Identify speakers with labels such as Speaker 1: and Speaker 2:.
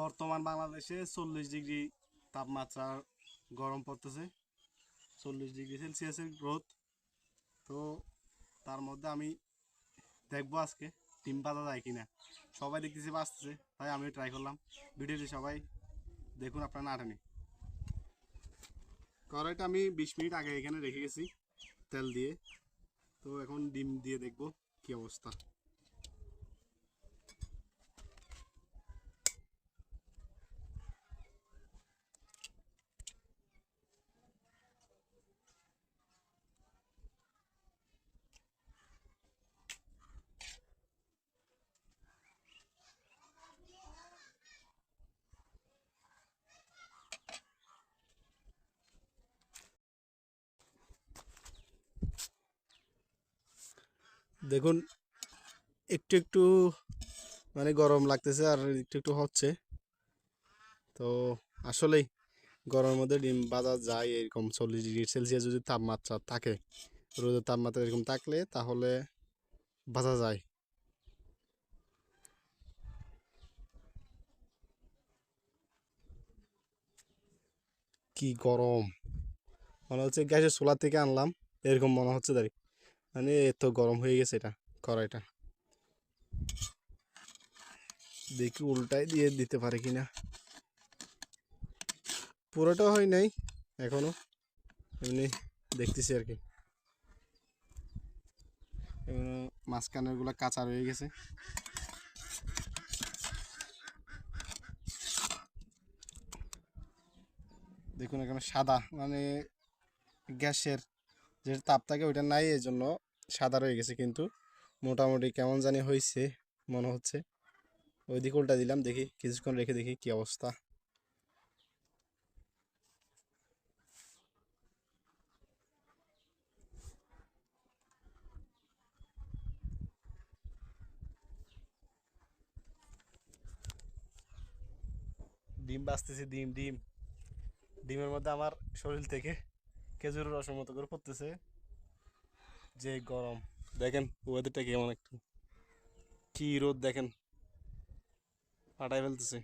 Speaker 1: বর্তমান বাংলাদেশে চল্লিশ ডিগ্রি তাপমাত্রা গরম পড়তেছে। চল্লিশ ডিগ্রি সেলসিয়াসের গ্রোথ। তো তার মধ্যে আমি দেখব আজকে ডিম পাতা যায় কিনা। সবাই দেখতেছি বাঁচতেছে তাই আমি ট্রাই করলাম। ভিডিওটি সবাই দেখুন আপনারা না টানি। কড়াইটা আমি বিশ মিনিট আগে এখানে রেখে গেছি তেল দিয়ে। তো এখন ডিম দিয়ে দেখব কি অবস্থা। দেখুন, একটু একটু মানে গরম লাগতেছে আর একটু একটু হচ্ছে। তো আসলেই গরমের মধ্যে ডিম বাজা যায় এরকম চল্লিশ ডিগ্রি সেলসিয়াস যদি তাপমাত্রা থাকে, রোদের তাপমাত্রা এরকম থাকলে তাহলে বাজা যায়। কি গরম! মনে হচ্ছে গ্যাসের সোলার থেকে আনলাম, এরকম মনে হচ্ছে দাঁড়ি মানে এত গরম হয়ে গেছে এটা কড়াইটা। দেখি উল্টাই দিয়ে দিতে পারে কিনা। পুরোটা হয় নাই এখনও। এমনি দেখতেছি আর কি। এখনও মাঝখানেরগুলা কাঁচা রয়ে গেছে। দেখুন এখানে সাদা মানে গ্যাসের যে তাপ থাকে ওইটা নাই এই জন্য সাদা রয়ে গেছে কিন্তু। মোটামুটি কেমন জানি হয়েছে মনে হচ্ছে। ওই ওইদিকে উল্টা দিলাম, দেখি কিছুক্ষণ রেখে দেখি কি অবস্থা। ডিম বাঁচতেছে, ডিম ডিম। ডিমের মধ্যে আমার শরীর থেকে খেজুরের রসের মতো করে পড়তেছে। যে গরম। দেখেন ওয়েদারটা কেমন একটু। কি রোদ দেখেন। ফাটাই ফেলতেছে।